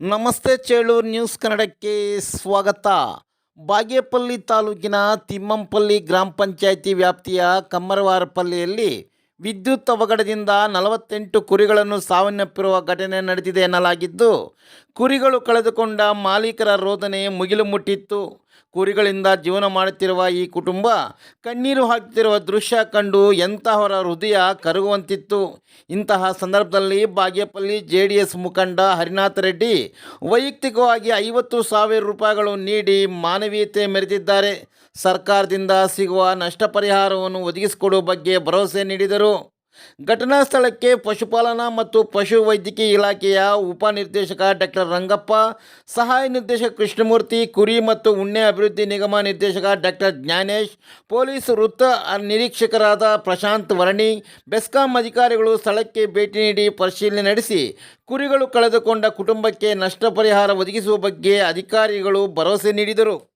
ನಮಸ್ತೆ ಚೇಳೂರು ನ್ಯೂಸ್ ಕನ್ನಡಕ್ಕೆ ಸ್ವಾಗತ. ಬಾಗೇಪಲ್ಲಿ ತಾಲೂಕಿನ ತಿಮ್ಮಂಪಲ್ಲಿ ಗ್ರಾಮ ಪಂಚಾಯಿತಿ ವ್ಯಾಪ್ತಿಯ ಕಮ್ಮರವಾರಪಲ್ಲಿಯಲ್ಲಿ ವಿದ್ಯುತ್ ಅವಘಡದಿಂದ ನಲವತ್ತೆಂಟು ಕುರಿಗಳನ್ನು ಸಾವನ್ನಪ್ಪಿರುವ ಘಟನೆ ನಡೆದಿದೆ ಎನ್ನಲಾಗಿದ್ದು, ಕುರಿಗಳು ಕಳೆದುಕೊಂಡ ಮಾಲೀಕರ ರೋದನೆ ಮುಗಿಲು ಮುಟ್ಟಿತ್ತು. ಕುರಿಗಳಿಂದ ಜೀವನ ಮಾಡುತ್ತಿರುವ ಈ ಕುಟುಂಬ ಕಣ್ಣೀರು ಹಾಕ್ತಿರುವ ದೃಶ್ಯ ಕಂಡು ಎಂತಹವರ ಹೃದಯ ಕರಗುವಂತಿತ್ತು. ಇಂತಹ ಸಂದರ್ಭದಲ್ಲಿ ಬಾಗೇಪಲ್ಲಿ ಜೆ ಡಿ ಎಸ್ ಮುಖಂಡ ಹರಿನಾಥ ರೆಡ್ಡಿ ವೈಯಕ್ತಿಕವಾಗಿ ಐವತ್ತು ಸಾವಿರ ರೂಪಾಯಿಗಳು ನೀಡಿ ಮಾನವೀಯತೆ ಮೆರೆದಿದ್ದಾರೆ. ಸರ್ಕಾರದಿಂದ ಸಿಗುವ ನಷ್ಟ ಪರಿಹಾರವನ್ನು ಒದಗಿಸಿಕೊಡುವ ಬಗ್ಗೆ ಭರವಸೆ ನೀಡಿದರು. ಘಟನಾ ಸ್ಥಳಕ್ಕೆ ಪಶುಪಾಲನಾ ಮತ್ತು ಪಶು ವೈದ್ಯಕೀಯ ಇಲಾಖೆಯ ಉಪನಿರ್ದೇಶಕ ಡಾಕ್ಟರ್ ರಂಗಪ್ಪ, ಸಹಾಯ ನಿರ್ದೇಶಕ ಕೃಷ್ಣಮೂರ್ತಿ, ಕುರಿ ಮತ್ತು ಉಣ್ಣೆ ಅಭಿವೃದ್ಧಿ ನಿಗಮ ನಿರ್ದೇಶಕ ಡಾಕ್ಟರ್ ಜ್ಞಾನೇಶ್, ಪೊಲೀಸ್ ವೃತ್ತ ನಿರೀಕ್ಷಕರಾದ ಪ್ರಶಾಂತ್ ವರ್ಣಿ, ಬೆಸ್ಕಾಂ ಅಧಿಕಾರಿಗಳು ಸ್ಥಳಕ್ಕೆ ಭೇಟಿ ನೀಡಿ ಪರಿಶೀಲನೆ ನಡೆಸಿ ಕುರಿಗಳು ಕಳೆದುಕೊಂಡ ಕುಟುಂಬಕ್ಕೆ ನಷ್ಟ ಪರಿಹಾರ ಒದಗಿಸುವ ಬಗ್ಗೆ ಅಧಿಕಾರಿಗಳು ಭರವಸೆ ನೀಡಿದರು.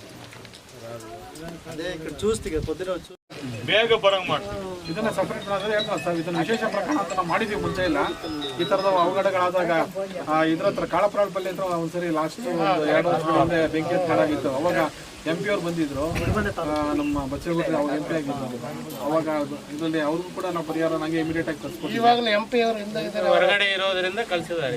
అదే బుక్స్ భీము అదే ఇక్కడ చూస్తే కదా పొద్దున వచ్చి ಬೇಗ ಬರಂಗ್ ಮಾಡ್ತೀವಿ ಇದನ್ನ ಸಪರೇಟ್ ಮಾಡೋದು ಯಾಕಂದ್ರೆ ಸರ್ ಇದನ್ನ ವಿಶೇಷ ಪ್ರಕರಣ ಅಂತ ನಾವು ಮಾಡಿದೀವಿ ಮುಂಚೆ ಇಲ್ಲ ಈ ತರದ ಅವಘಡಗಳಾದಾಗ ಆ, ಇದ್ರ ಹತ್ರ ಕಾಳಪ್ರಾಳ್ ಪಲ್ಲೆ ಹತ್ರ ಒಂದ್ಸರಿ ಲಾಸ್ಟ್ ಎರಡು ವರ್ಷಗಳ ಹಿಂದೆ ಬೆಂಕಿ ಹತ್ಕಾರಾಗಿತ್ತು ಅವಾಗ ಎಂ ಪಿ ಅವ್ರು ಬಂದಿದ್ರು ಆ, ನಮ್ಮ ಬಚ್ಚೇಗೌಡರು ಅವಾಗ ಎಂ ಪಿ ಆಗಿದ್ರು ಅವಾಗ ಅದು- ಇದರಲ್ಲಿ ಅವ್ರಿಗೂ ಕೂಡ ನಾವು ಪರಿಹಾರ ನಂಗೆ ಇಮಿಡಿಯೇಟ್ ಆಗಿ ತರಿಸ್ಕೊಡ್ತೀವಿ ಇವಾಗಲೂ ಎಂ ಪಿ ಅವರು ಹಿಂದೆ ಇದ್ದಾರೆ ಹೊರಗಡೆ ಇರೋದ್ರಿಂದ ಕಳ್ಸಿದ್ದಾರೆ